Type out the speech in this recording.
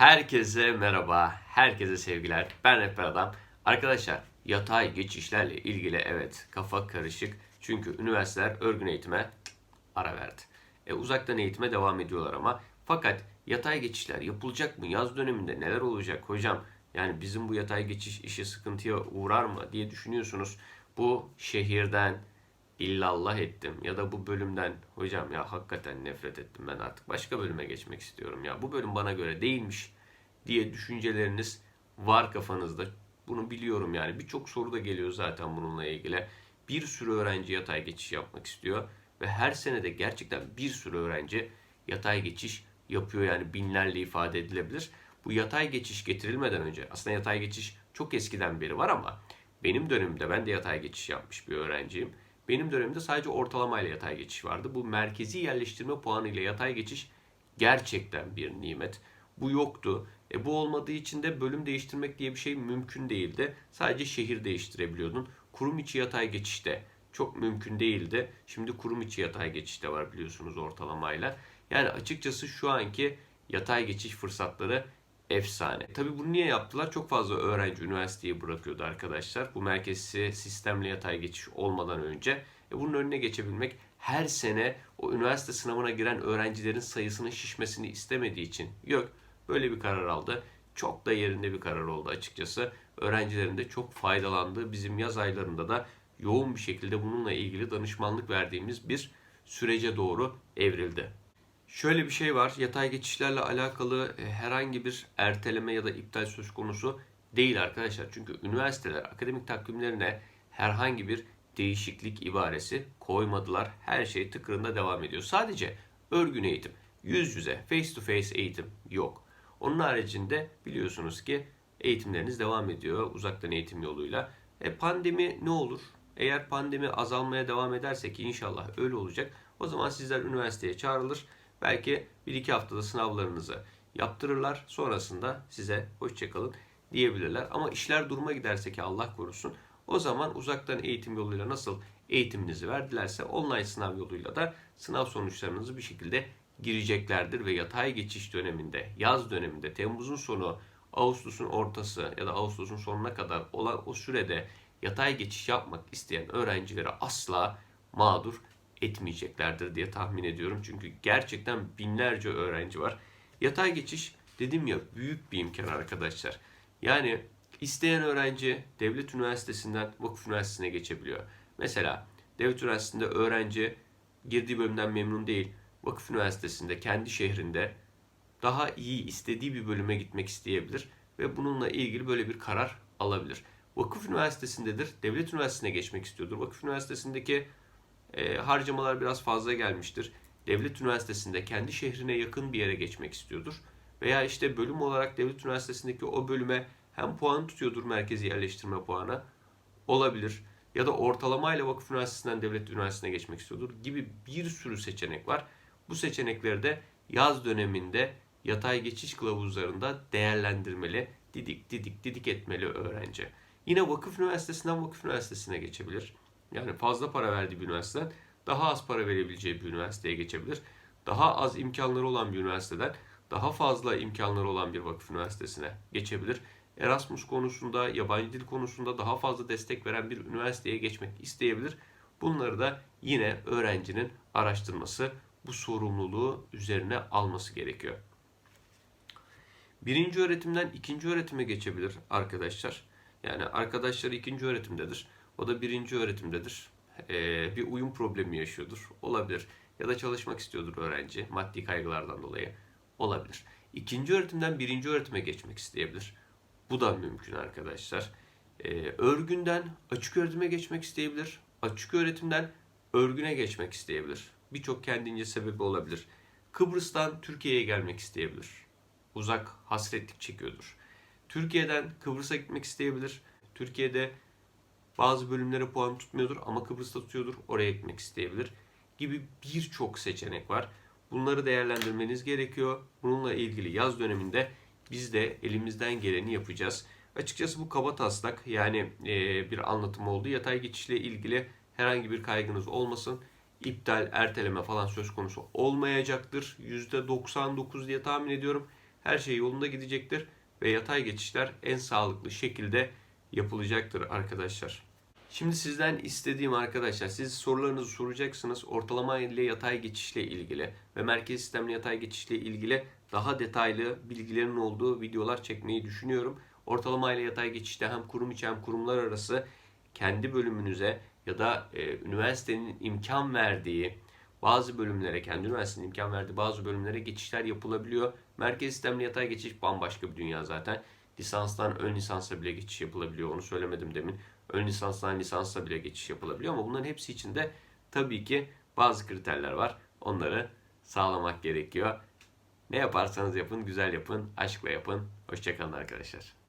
Herkese merhaba, herkese sevgiler. Ben Rehber Adam. Arkadaşlar yatay geçişlerle ilgili evet kafa karışık. Çünkü üniversiteler örgün eğitime ara verdi. E, uzaktan eğitime devam ediyorlar ama. Fakat yatay geçişler yapılacak mı? Yaz döneminde neler olacak hocam? Yani bizim bu yatay geçiş işi sıkıntıya uğrar mı diye düşünüyorsunuz. Bu şehirden illallah ettim ya da bu bölümden hocam ya hakikaten nefret ettim ben artık başka bölüme geçmek istiyorum ya bu bölüm bana göre değilmiş diye düşünceleriniz var kafanızda. Bunu biliyorum yani birçok soru da geliyor zaten bununla ilgili. Bir sürü öğrenci yatay geçiş yapmak istiyor ve her sene de gerçekten bir sürü öğrenci yatay geçiş yapıyor yani binlerle ifade edilebilir. Bu yatay geçiş getirilmeden önce aslında yatay geçiş çok eskiden beri var ama benim dönemimde ben de yatay geçiş yapmış bir öğrenciyim. Benim dönemimde sadece ortalamayla yatay geçiş vardı. Bu merkezi yerleştirme puanı ile yatay geçiş gerçekten bir nimet. Bu yoktu. E bu olmadığı için de bölüm değiştirmek diye bir şey mümkün değildi. Sadece şehir değiştirebiliyordun. Kurum içi yatay geçişte çok mümkün değildi. Şimdi kurum içi yatay geçişte var biliyorsunuz ortalamayla. Yani açıkçası şu anki yatay geçiş fırsatları efsane. Tabii bunu niye yaptılar? Çok fazla öğrenci üniversiteyi bırakıyordu arkadaşlar. Bu merkezi sistemle yatay geçiş olmadan önce. E bunun önüne geçebilmek her sene o üniversite sınavına giren öğrencilerin sayısının şişmesini istemediği için yok böyle bir karar aldı. Çok da yerinde bir karar oldu açıkçası. Öğrencilerin de çok faydalandığı bizim yaz aylarında da yoğun bir şekilde bununla ilgili danışmanlık verdiğimiz bir sürece doğru evrildi. Şöyle bir şey var. Yatay geçişlerle alakalı e, herhangi bir erteleme ya da iptal söz konusu değil arkadaşlar. Çünkü üniversiteler akademik takvimlerine herhangi bir değişiklik ibaresi koymadılar. Her şey tıkırında devam ediyor. Sadece örgün eğitim, yüz yüze, face to face eğitim yok. Onun haricinde biliyorsunuz ki eğitimleriniz devam ediyor uzaktan eğitim yoluyla. E pandemi ne olur? Eğer pandemi azalmaya devam ederse ki inşallah öyle olacak. O zaman sizler üniversiteye çağrılır. Belki 1-2 haftada sınavlarınızı yaptırırlar. Sonrasında size hoşçakalın diyebilirler. Ama işler duruma giderse ki Allah korusun o zaman uzaktan eğitim yoluyla nasıl eğitiminizi verdilerse online sınav yoluyla da sınav sonuçlarınızı bir şekilde gireceklerdir ve yatay geçiş döneminde, yaz döneminde, Temmuz'un sonu, Ağustos'un ortası ya da Ağustos'un sonuna kadar olan o sürede yatay geçiş yapmak isteyen öğrencilere asla mağdur etmeyeceklerdir diye tahmin ediyorum. Çünkü gerçekten binlerce öğrenci var. Yatay geçiş dedim ya büyük bir imkan arkadaşlar. Yani isteyen öğrenci devlet üniversitesinden vakıf üniversitesine geçebiliyor. Mesela devlet üniversitesinde öğrenci girdiği bölümden memnun değil. Vakıf üniversitesinde kendi şehrinde daha iyi istediği bir bölüme gitmek isteyebilir ve bununla ilgili böyle bir karar alabilir. Vakıf üniversitesindedir, devlet üniversitesine geçmek istiyordur. Vakıf üniversitesindeki e, harcamalar biraz fazla gelmiştir. Devlet üniversitesinde kendi şehrine yakın bir yere geçmek istiyordur. Veya işte bölüm olarak devlet üniversitesindeki o bölüme hem puan tutuyordur merkezi yerleştirme puanı olabilir. Ya da ortalamayla vakıf üniversitesinden devlet üniversitesine geçmek istiyordur gibi bir sürü seçenek var. Bu seçenekleri de yaz döneminde yatay geçiş kılavuzlarında değerlendirmeli, didik didik didik etmeli öğrenci. Yine vakıf üniversitesinden vakıf üniversitesine geçebilir. Yani fazla para verdiği bir üniversiteden daha az para verebileceği bir üniversiteye geçebilir. Daha az imkanları olan bir üniversiteden daha fazla imkanları olan bir vakıf üniversitesine geçebilir. Erasmus konusunda, yabancı dil konusunda daha fazla destek veren bir üniversiteye geçmek isteyebilir. Bunları da yine öğrencinin araştırması, bu sorumluluğu üzerine alması gerekiyor. Birinci öğretimden ikinci öğretime geçebilir arkadaşlar. Yani arkadaşları ikinci öğretimdedir. O da birinci öğretimdedir. Ee, bir uyum problemi yaşıyordur. Olabilir. Ya da çalışmak istiyordur öğrenci. Maddi kaygılardan dolayı. Olabilir. İkinci öğretimden birinci öğretime geçmek isteyebilir. Bu da mümkün arkadaşlar. Ee, örgünden açık öğretime geçmek isteyebilir. Açık öğretimden örgüne geçmek isteyebilir. Birçok kendince sebebi olabilir. Kıbrıs'tan Türkiye'ye gelmek isteyebilir. Uzak hasretlik çekiyordur. Türkiye'den Kıbrıs'a gitmek isteyebilir. Türkiye'de bazı bölümlere puan tutmuyordur ama Kıbrıs'ta tutuyordur. Oraya gitmek isteyebilir. Gibi birçok seçenek var. Bunları değerlendirmeniz gerekiyor. Bununla ilgili yaz döneminde biz de elimizden geleni yapacağız. Açıkçası bu kaba taslak yani e, bir anlatım oldu. Yatay geçişle ilgili herhangi bir kaygınız olmasın. İptal, erteleme falan söz konusu olmayacaktır. %99 diye tahmin ediyorum. her şey yolunda gidecektir ve yatay geçişler en sağlıklı şekilde yapılacaktır arkadaşlar. Şimdi sizden istediğim arkadaşlar siz sorularınızı soracaksınız. Ortalama ile yatay geçişle ilgili ve merkez sistemli yatay geçişle ilgili daha detaylı bilgilerin olduğu videolar çekmeyi düşünüyorum. Ortalama ile yatay geçişte hem kurum içi hem kurumlar arası kendi bölümünüze ya da e, üniversitenin imkan verdiği bazı bölümlere, kendi üniversitenin imkan verdiği bazı bölümlere geçişler yapılabiliyor. Merkez sistemli yatay geçiş bambaşka bir dünya zaten. Lisanstan ön lisansa bile geçiş yapılabiliyor. Onu söylemedim demin. Ön lisanstan lisansa bile geçiş yapılabiliyor ama bunların hepsi için de tabii ki bazı kriterler var. Onları sağlamak gerekiyor. Ne yaparsanız yapın, güzel yapın, aşkla yapın. Hoşçakalın arkadaşlar.